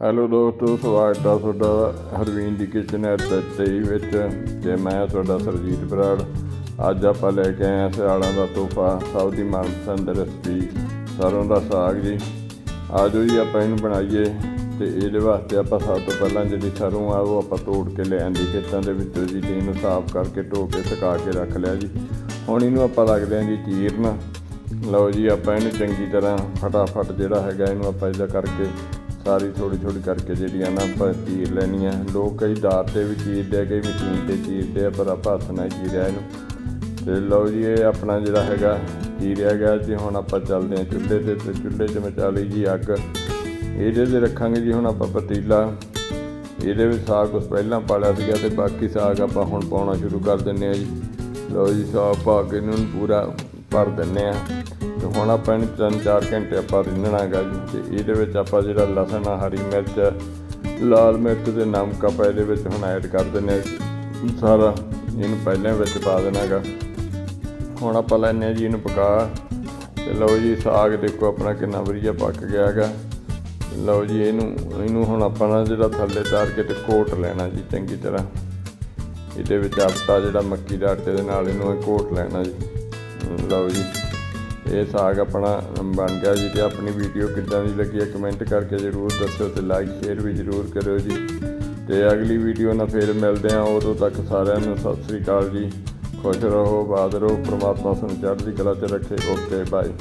Hello ਦੋਸਤੋ, ਸਵਾਗਤ ਹੈ ਤੁਹਾਡਾ ਹਰਵੀਨ ਦੀ ਕਿਚਨ ਐਟ 23 ਵਿੱਚ ਤੇ ਮੈਂ ਤੁਹਾਡਾ ਸਰਜੀਤ ਬਰਾੜ। ਅੱਜ ਆਪਾਂ ਲੈ ਕੇ ਆਏ ਹਾਂ ਸਿਆਲਾਂ ਦਾ ਤੋਹਫਾ, ਸਭ ਦੀ ਮਨਪਸੰਦ ਰੈਸਪੀ ਸਰੋਂ ਦਾ ਸਾਗ ਜੀ। ਆਜੋ ਜੀ, ਆਪਾਂ ਇਹਨੂੰ ਬਣਾਈਏ ਤੇ ਇਹਦੇ ਵਾਸਤੇ ਆਪਾਂ ਸਭ ਤੋਂ ਪਹਿਲਾਂ ਜਿਹੜੀ ਸਰੋਂ ਆ, ਉਹ ਆਪਾਂ ਤੋੜ ਕੇ ਲੈ ਆਂਦੀ ਖੇਤਾਂ ਦੇ ਵਿੱਚੋਂ ਜੀ, ਤੇ ਇਹਨੂੰ ਸਾਫ਼ ਕਰਕੇ ਧੋ ਕੇ ਸੁਕਾ ਕੇ ਰੱਖ ਲਿਆ ਜੀ। ਹੁਣ ਇਹਨੂੰ ਆਪਾਂ ਲੱਗਦੇ ਹਾਂ ਜੀ ਚੀਰਨ। ਲਓ ਜੀ, ਆਪਾਂ ਇਹਨੂੰ ਚੰਗੀ ਤਰ੍ਹਾਂ ਫਟਾਫਟ ਜਿਹੜਾ ਹੈਗਾ, ਇਹਨੂੰ ਆਪਾਂ ਇਹਦਾ ਕਰਕੇ ਸਾਰੀ ਥੋੜੀ ਥੋੜੀ ਕਰਕੇ ਜਿਹੜੀਆਂ ਨਾ ਆਪਾਂ ਚੀਰ ਲੈਣੀਆਂ। ਲੋਕ ਕਈ ਦਾਰ ਤੇ ਵੀ ਚੀਰਦੇ ਆ, ਕਈ ਮਸ਼ੀਨ ਤੇ ਚੀਰਦੇ ਆ, ਪਰ ਆਪਾਂ ਹੱਥ ਨਾਲ ਚੀਰਿਆ ਇਹਨੂੰ। ਤੇ ਲਓ ਜੀ, ਇਹ ਆਪਣਾ ਜਿਹੜਾ ਹੈਗਾ, ਚੀਰਿਆ ਗਿਆ ਜੀ। ਹੁਣ ਆਪਾਂ ਚੱਲਦੇ ਹਾਂ ਚੁੱਲ੍ਹੇ ਤੇ ਤੇ ਚੁੱਲ੍ਹੇ 'ਚ ਮਚਾ ਲਈ ਜੀ ਅੱਗ। ਇਹਦੇ ਤੇ ਰੱਖਾਂਗੇ ਜੀ ਹੁਣ ਆਪਾਂ ਪਤੀਲਾ। ਇਹਦੇ ਵਿੱਚ ਸਾਗ ਕੁਛ ਪਹਿਲਾਂ ਪਾਲਿਆ ਸੀਗਾ ਤੇ ਬਾਕੀ ਸਾਗ ਆਪਾਂ ਹੁਣ ਪਾਉਣਾ ਸ਼ੁਰੂ ਕਰ ਦਿੰਨੇ ਆ ਜੀ। ਲਓ ਜੀ, ਸਾਗ ਪਾ ਕੇ ਇਹਨੂੰ ਪੂਰਾ ਭਰ ਦਿੰਨੇ ਆ। ਤੇ ਹੁਣ ਆਪਾਂ ਇਹਨੂੰ ਤਿੰਨ ਚਾਰ ਘੰਟੇ ਆਪਾਂ ਰਿੰਨਣਾ ਹੈਗਾ ਜੀ। ਤੇ ਇਹਦੇ ਵਿੱਚ ਆਪਾਂ ਜਿਹੜਾ ਲਸਣ ਆ ਹਰੀ ਮਿਰਚ, ਲਾਲ ਮਿਰਚ ਤੇ ਨਮਕ ਆਪਾਂ ਇਹਦੇ ਵਿੱਚ ਹੁਣ ਐਡ ਕਰ ਦਿੰਨੇ ਆ ਸਾਰਾ ਇਹਨੂੰ ਪਹਿਲਾਂ ਵਿੱਚ ਪਾ ਦੇਣਾ ਹੈਗਾ। ਹੁਣ ਆਪਾਂ ਲੈਨੇ ਆ ਜੀ ਇਹਨੂੰ ਪਕਾ। ਤੇ ਲਓ ਜੀ, ਸਾਗ ਦੇਖੋ ਆਪਣਾ ਕਿੰਨਾ ਵਧੀਆ ਪੱਕ ਗਿਆ ਹੈਗਾ। ਲਓ ਜੀ, ਇਹਨੂੰ ਇਹਨੂੰ ਹੁਣ ਆਪਾਂ ਨਾ ਜਿਹੜਾ ਥੱਲੇ ਤਾਰ ਕੇ ਤੇ ਕੋਟ ਲੈਣਾ ਜੀ, ਚੰਗੀ ਤਰ੍ਹਾਂ। ਇਹਦੇ ਵਿੱਚ ਆਟਾ ਜਿਹੜਾ ਮੱਕੀ ਦੇ ਆਟੇ ਦੇ ਨਾਲ ਇਹਨੂੰ ਇਹ ਕੋਟ ਲੈਣਾ ਜੀ। ਲਓ ਜੀ, ਇਹ ਸਾਗ ਆਪਣਾ ਬਣ ਗਿਆ ਜੀ ਤੇ ਆਪਣੀ ਵੀਡੀਓ ਕਿੱਦਾਂ ਦੀ ਲੱਗੀ ਹੈ ਕਮੈਂਟ ਕਰਕੇ ਜ਼ਰੂਰ ਦੱਸਿਓ ਤੇ ਲਾਈਕ ਸ਼ੇਅਰ ਵੀ ਜ਼ਰੂਰ ਕਰਿਓ ਜੀ। ਤੇ ਅਗਲੀ ਵੀਡੀਓ ਨਾਲ ਫੇਰ ਮਿਲਦੇ ਹਾਂ, ਉਦੋਂ ਤੱਕ ਸਾਰਿਆਂ ਨੂੰ ਸਤਿ ਸ੍ਰੀ ਅਕਾਲ ਜੀ। ਖੁਸ਼ ਰਹੋ, ਬਾਦ ਰਹੋ, ਪ੍ਰਮਾਤਮਾ ਤੁਹਾਨੂੰ ਚੜ੍ਹਦੀ ਕਲਾ 'ਚ ਰੱਖੇ। Okay bye